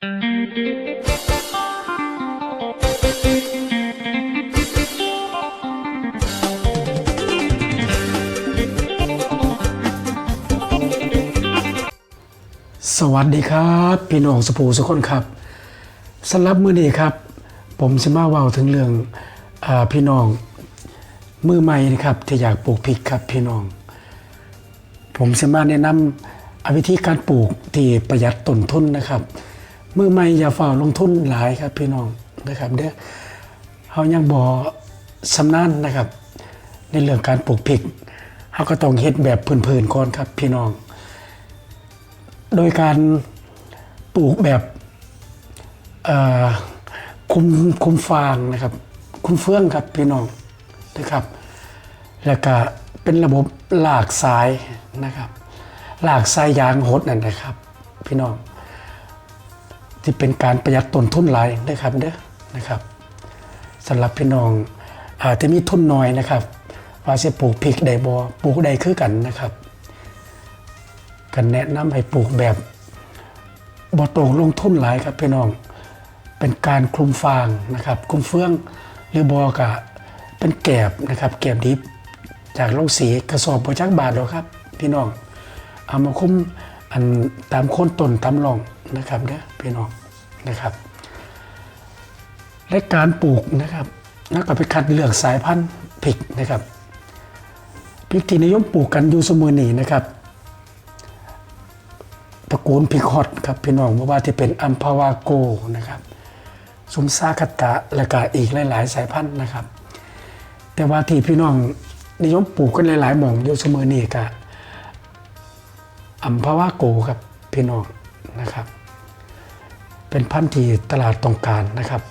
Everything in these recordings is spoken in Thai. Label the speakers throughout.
Speaker 1: สวัสดีครับ พี่น้องสุภูสุคนครับสำหรับมือนี้ครับ ผมจะมาเว้าถึงเรื่องอพี่น้องมือใหม่นะครับที่อยากปลูกพริกครับพี่น้อง ผมจะมาแนะนำวิธีการปลูกที่ประหยัดต้นทุนนะครับ มือใหม่อย่าฝ่าลงทุนหลายครับพี่น้องนะครับเด้อเฮายังบ่สำนาญนะครับ ในเรื่องการปลูกพริกเฮาก็ต้องเฮ็ดแบบพื้นๆก่อนครับพี่น้อง โดยการปลูกแบบคุมคุมฟางนะครับ คุมเฟื่องครับพี่น้องนะครับ แล้วก็เป็นระบบหลากสายนะครับ หลากสายยางหดนั่นนะครับ พี่น้อง ที่เป็นการประหยัดต้นทุนหลายนะครับเด้อนะครับสำหรับพี่น้องอาจจะมีทุนน้อยนะครับว่าจะปลูกพริกได้บ่ปลูกได้คือกันนะครับกันแนะนำให้ปลูกแบบบ่ตรงลงทุนหลายครับพี่น้องเป็นการคลุมฟางนะครับคลุมเฟืองหรือบอกะเป็นแกบนะครับแกบดิบจากโรงสีกระสอบบ่จักบาทหรอกครับ พี่น้องเอามาคุ้มอันตามโคนต้นตามรอง นะครับเด้อพี่น้องนะครับ และการปลูกนะครับแล้วก็ไปคัดเลือกสายพันธุ์พริกนะครับพริกที่นิยมปลูกกันอยู่สมอนี้นะครับตระกูลพิคอตครับพี่น้องเพราะว่าที่เป็นอัมพาวาโกนะครับสุมซาคตะและก็อีกหลาย ๆ สายพันธุ์นะครับ แต่ว่าที่พี่น้องนิยมปลูกกันหลายๆหม่องอยู่สมอนี่ก็อัมพาวาโกครับพี่น้องนะครับ เป็นพันธุ์ที่ตลาดต้องการนะครับ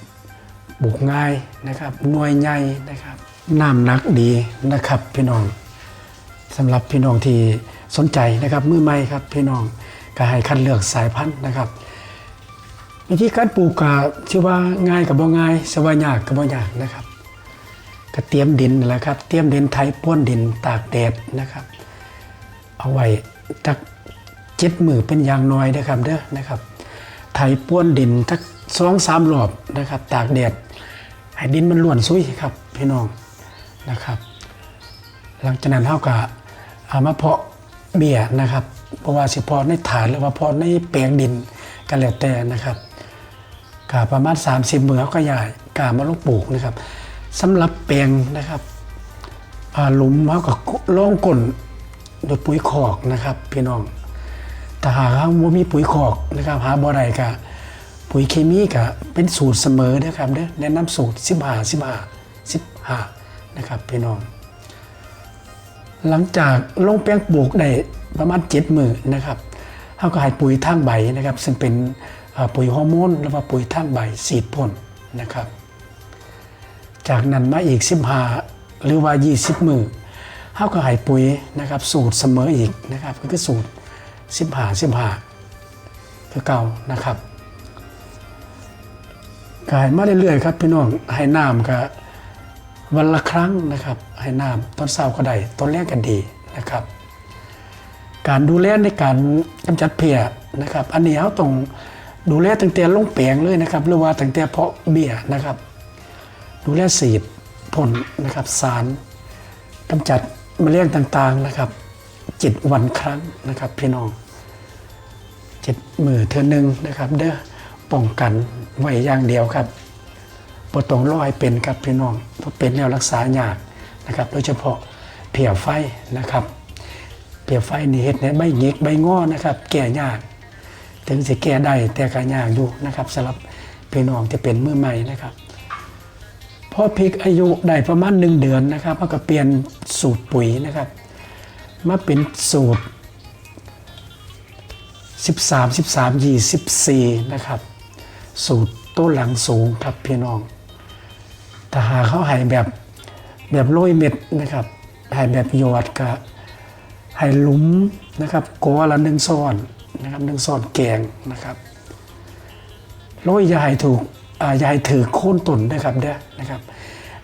Speaker 1: ปลูกง่ายนะครับหน่วยใหญ่นะครับน้ำหนักดีนะครับพี่น้องสำหรับพี่น้องที่สนใจนะครับมือใหม่ครับพี่น้องก็ให้คัดเลือกสายพันธุ์นะครับ วิธีการปลูกก็ชื่อว่าง่ายกับบ่ง่ายสวายากกับบ่ยากนะครับก็เตรียมดินนั่นแหละครับ เตรียมดินไถป้วนดินตากแดดนะครับ เอาไว้จักเจ็ดมือเป็นอย่างน้อยนะครับเด้อนะครับ ไถป้วนดินทักสองสามรอบนะครับ ตากแดดให้ดินมันล้วนซุยครับพี่น้องนะครับ หลังจากนั้นเท่ากับเอามาเพาะเบี้ยนะครับ เพราะว่าสิเพาะในฐานหรือว่าเพาะในแปลงดินกันแล้วแต่นะครับกาประมาณ 30มือเขาก็ใหญ่กามาลงปลูกนะครับสำหรับแปลงนะครับหลุมเขาก็ล่องก้นโดยปุ๋ยคอกนะครับ พี่น้อง แต่หากว่ามีปุ๋ยคอกนะครับหาบ่อใดก็ปุ๋ยเคมีก็เป็นสูตรเสมอนะครับเด้อแนะนำสูตร15 15 15นะครับพี่น้อง หลังจากลงแป้งปลูกได้ประมาณเจ็ดมือนะครับเขาก็ให้ปุ๋ยทางใบนะครับ ซึ่งเป็นปุ๋ยฮอร์โมนหรือว่าปุ๋ยทางใบสีดพ่นนะครับ จากนั้นมาอีก15หรือว่า20มือเขาก็ให้ปุ๋ยนะครับสูตรเสมออีกนะครับก็คือสูตร 15 15คือเก่านะครับก็ให้มาเรื่อยๆครับพี่น้องให้น้ำก็วันละครั้งนะครับ ให้น้ำต้นเศร้าก็ได้ต้นแรกกันดีนะครับ การดูแลในการกำจัดเพียนะครับ อันนี้เขาต้องดูแลตั้งแต่ลงแปลงเลยนะครับหรือว่าตั้งแต่เพาะเบี้ยนะครับ ดูแลสีดพ่นนะครับ สารกำจัดแมลงต่างๆนะครับ จ็ดวันครั้งนะครับพี่น้องเจ็ดมือเธอหนึ่งนะครับเด้อป้องกันไว้อย่างเดียวครับปวดตรงร้อยเป็นครับพี่น้องเพราะเป็นแล้วรักษายากนะครับ โดยเฉพาะเพียไฟนะครับเพียไฟนี่เห็ดในใบหงิกใบง้อนะครับ แก่ยาก ถึงจะแก้ได้แต่ก็ยากอยู่นะครับสำหรับพี่น้องที่เป็นมือใหม่นะครับพอพริกอายุได้ประมาณหนึ่งเดือนนะครับเขาก็เปลี่ยนสูตรปุ๋ยนะครับ มาเป็นสูตร 13 13 24 นะครับ สูตรต้นหลังสูงครับพี่น้องแต่หาเขาให้แบบแบบโรยเม็ดนะครับให้แบบหยอดกับห้หลุมนะครับกอละหนึ่งซ้อนนะครับหนึ่งซ้อนแกงนะครับโรยยาให้ถูกอ่าอย่าให้ถือโค่นต้นนะครับเด้อนะครับ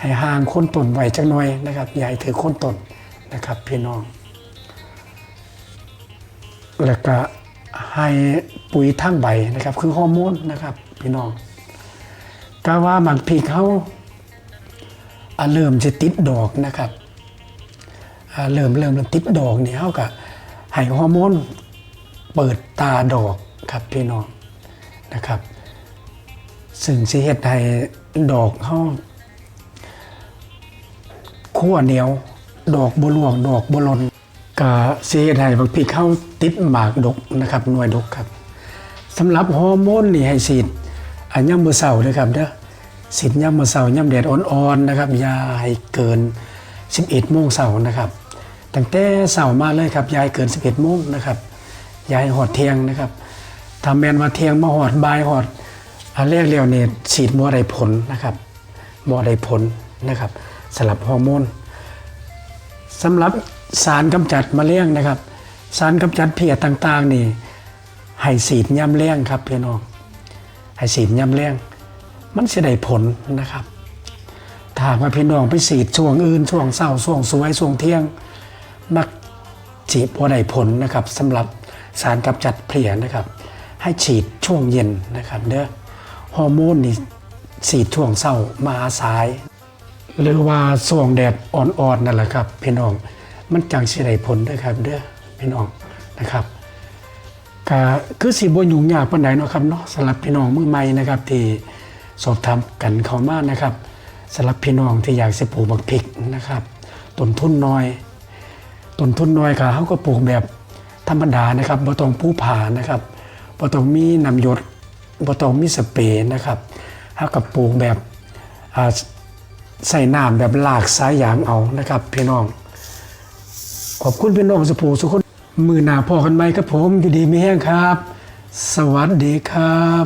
Speaker 1: ให้ห่างโค่นต้นไว้จักหน่อยนะครับยาให้ถือโค่นต้นนะครับพี่น้อง แล้วก็ให้ปุ๋ยทั้งใบนะครับ คือฮอร์โมนนะครับพี่น้องก็ว่าหมักพริกเขาเริ่มจะติดดอกนะครับอะเริ่มเริ่มติดดอกนี่เขาก็ให้ฮอร์โมนเปิดตาดอกครับพี่น้องนะครับ ซึ่งสิเฮ็ดให้ดอกเขาขั้วเหนียว ดอกบัวหลวงดอกบหลน ก็สิเฮ็ดให้บักพริกเข้าติดหมากดกนะครับหน่วยดกครับสำหรับฮอร์โมนนี่ให้ฉีดอันย่ำมือเสาร์นะครับเด้อฉีดย่ำมือเสาร์ย่ำแดดอ่อนๆนะครับยาให้เกิน 11โมงเสาร์นะครับตั้งแต่เสาร์มาเลยครับยายเกิน 11โมงนะครับยายหอดเทียงนะครับทำแมนว่าเทียงมาหอดบายหอดอันแรกเรียวเนี่ยฉีดบ่ได้ผลนะครับบ่ได้ผลนะครับสำหรับฮอร์โมนสำหรับ สารกำจัดมะเร็งนะครับ สารกำจัดเพียต่างๆนี่ให้ฉีดย่ำแรงครับพี่น้องให้ฉีดย่ำแรงมันจะได้ผลนะครับถ้าว่าพี่น้องไปฉีดช่วงอื่นช่วงเศร้าช่วงสวยช่วงเที่ยง มักฉีดบ่ได้ผลนะครับสำหรับสารกำจัดเพลียนะครับ ให้ฉีดช่วงเย็นนะครับเด้อฮอร์โมนนี่ฉีดช่วงเศร้ามาสาย หรือว่าช่วงแดดอ่อนๆนั่นแหละครับพี่น้อง มันจังสิได้ผลด้อครับเด้อพี่น้องนะครับก็คือสิบ่ยุ่งยากปานใดเนาะครับเนาะสำหรับพี่น้องมือใหม่นะครับ ที่สอบถามกันเข้ามานะครับสำหรับพี่น้องที่อยากสิปลูกบักพริกนะครับต้นทุนน้อยต้นทุนน้อยค่ะเขาก็ปลูกแบบธรรมดานะครับบ่ต้องผู้ผ่านะครับบ่ต้องมีน้ำหยดบ่ต้องมีสเปรย์นะครับเขาก็ปลูกแบบใส่น้ำแบบลากสายยางเอานะครับ พี่น้อง ขอบคุณพี่น้องสุภูสุคนมือหนาพอกันไหมครับผมอยู่ดีมีแห้งครับ สวัสดีครับ